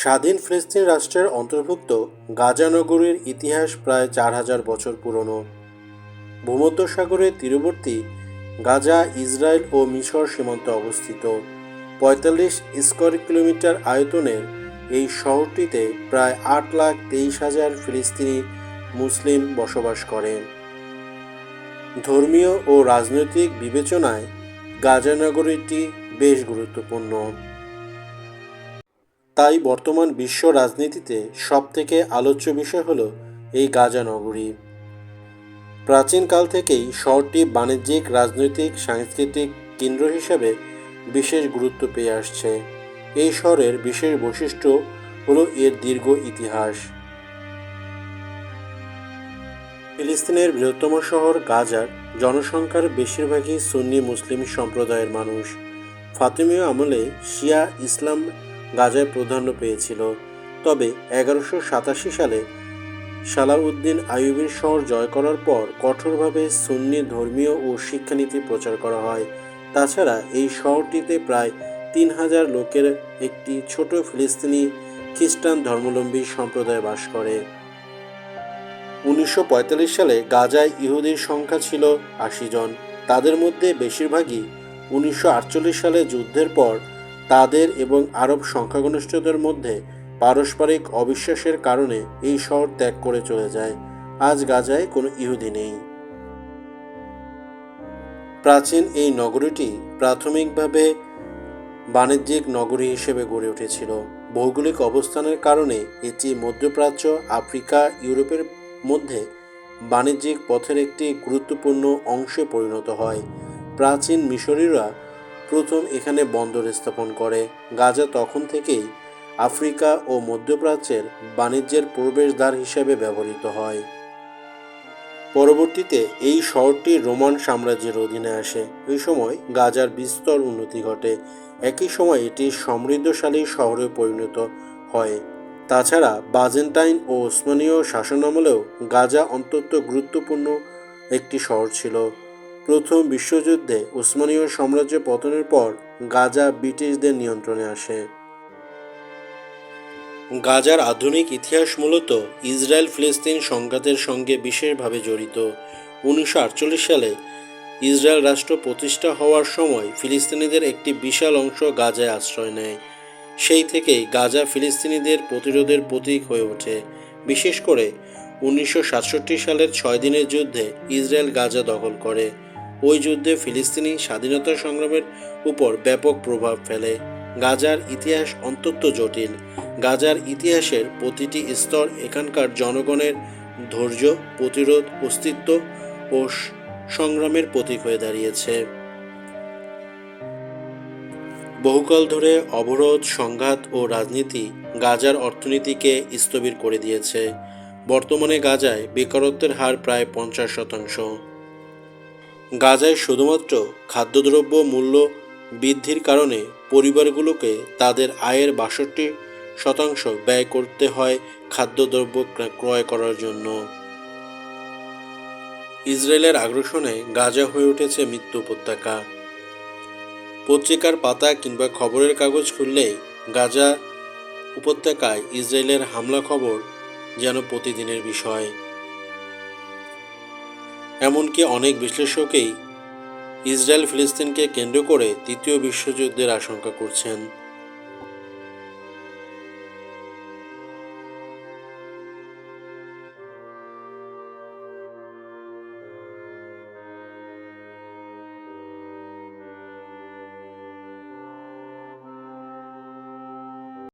স্বাধীন ফিলিস্তিন রাষ্ট্রের অন্তর্ভুক্ত গাজা নগরীর ইতিহাস প্রায় চার হাজার বছর পুরনো। ভূমধ্যসাগরের তীরবর্তী গাজা, ইসরায়েল ও মিশর সীমান্তে অবস্থিত। পঁয়তাল্লিশ স্কোয়ার কিলোমিটার আয়তনের এই শহরটিতে প্রায় আট লাখ তেইশ হাজার ফিলিস্তিনি মুসলিম বসবাস করেন। ধর্মীয় ও রাজনৈতিক বিবেচনায় গাজা নগরীটি বেশ গুরুত্বপূর্ণ। তাই বর্তমান বিশ্ব রাজনীতিতে সবথেকে আলোচ্য বিষয় হলো এই গাজা নগরী। প্রাচীনকাল থেকেই শহরটি বাণিজ্যিক, রাজনৈতিক, সাংস্কৃতিক কেন্দ্র হিসেবে বিশেষ গুরুত্ব পেয়ে আসছে। এই শহরের বিশেষ বৈশিষ্ট্য হলো এর দীর্ঘ ইতিহাস। ফিলিস্তিনের বৃহত্তম শহর গাজার জনসংখ্যার বেশিরভাগই সুন্নি মুসলিম সম্প্রদায়ের মানুষ। ফাতিমীয় আমলে শিয়া ইসলাম গাজায় প্রাধান্য পেয়েছিল। তবে এগারোশো সাতাশি সালে সালাউদ্দিন আইয়ুবের শহর জয় করার পর কঠোরভাবে সুন্নি ধর্মীয় ও শিক্ষানীতি প্রচার করা হয়। তাছাড়া এই শহরটিতে প্রায় তিন হাজার লোকের একটি ছোট ফিলিস্তিনি খ্রিস্টান ধর্মাবলম্বী সম্প্রদায় বাস করে। উনিশশো পঁয়তাল্লিশ সালে গাজায় ইহুদির সংখ্যা ছিল আশি জন। তাদের মধ্যে বেশিরভাগই উনিশশো আটচল্লিশ সালে যুদ্ধের পর তাদের এবং আরব সংখ্যাগরিষ্ঠদের মধ্যে পারস্পরিক অবিশ্বাসের কারণে এই শহর ত্যাগ করে চলে যায়। আজ গাজায় কোনো ইহুদি নেই। প্রাচীন এই নগরীটি প্রাথমিকভাবে বাণিজ্যিক নগরী হিসেবে গড়ে উঠেছিল। ভৌগোলিক অবস্থানের কারণে এটি মধ্যপ্রাচ্য, আফ্রিকা, ইউরোপের মধ্যে বাণিজ্যিক পথের একটি গুরুত্বপূর্ণ অংশে পরিণত হয়। প্রাচীন মিশরীয়রা প্রথম এখানে বন্দর স্থাপন করে। গাজা তখন থেকেই আফ্রিকা ও মধ্যপ্রাচ্যের বাণিজ্যের প্রবেশদ্বার হিসেবে ব্যবহৃত হয়। পরবর্তীতে এই শহরটি রোমান সাম্রাজ্যের অধীনে আসে। এই সময় গাজার বিস্তর উন্নতি ঘটে। একই সময় এটি সমৃদ্ধশালী শহরে পরিণত হয়। তাছাড়া বাজেন্টাইন ও ওসমানীয় শাসনামলেও গাজা অত্যন্ত গুরুত্বপূর্ণ একটি শহর ছিল। প্রথম বিশ্বযুদ্ধে ওসমানীয় সাম্রাজ্য পতনের পর গাজা ব্রিটিশদের নিয়ন্ত্রণে আসে। গাজার আধুনিক ইতিহাস মূলত ইসরায়েল ফিলিস্তিন সংঘাতের সঙ্গে বিশেষভাবে জড়িত। উনিশশো আটচল্লিশ সালে ইসরায়েল রাষ্ট্র প্রতিষ্ঠা হওয়ার সময় ফিলিস্তিনিদের একটি বিশাল অংশ গাজায় আশ্রয় নেয়। সেই থেকেই গাজা ফিলিস্তিনিদের প্রতিরোধের প্রতীক হয়ে ওঠে। বিশেষ করে উনিশশো সাতষট্টি সালের ছয় দিনের যুদ্ধে ইসরায়েল গাজা দখল করে। ওই যুদ্ধে ফিলিস্তিনি স্বাধীনতা সংগ্রামের উপর ব্যাপক প্রভাব ফেলে। গাজার ইতিহাস অত্যন্ত জটিল। গাজার ইতিহাসের প্রতিটি স্তর এখানকার জনগণের ধৈর্য, প্রতিরোধ, অস্তিত্ব ও সংগ্রামের প্রতীক হয়ে দাঁড়িয়েছে। বহুকাল ধরে অবরোধ, সংঘাত ও রাজনীতি গাজার অর্থনীতিকে স্থবির করে দিয়েছে। বর্তমানে গাজায় বেকারত্বের হার প্রায় পঞ্চাশ শতাংশ। গাজায় শুধুমাত্র খাদ্যদ্রব্য মূল্য বৃদ্ধির কারণে পরিবারগুলোকে তাদের আয়ের বাষট্টি শতাংশ ব্যয় করতে হয় খাদ্যদ্রব্য ক্রয় করার জন্য। ইসরায়েলের আগ্রাসনে গাজা হয়ে উঠেছে মৃত্যু উপত্যকা। পত্রিকার পাতা কিংবা খবরের কাগজ খুললেই গাজা উপত্যকায় ইসরায়েলের হামলা খবর যেন প্রতিদিনের বিষয়। এমনকি অনেক বিশ্লেষকেই ইসরায়েল ফিলিস্তিনকে কেন্দ্র করে তৃতীয় বিশ্বযুদ্ধের আশঙ্কা করছেন।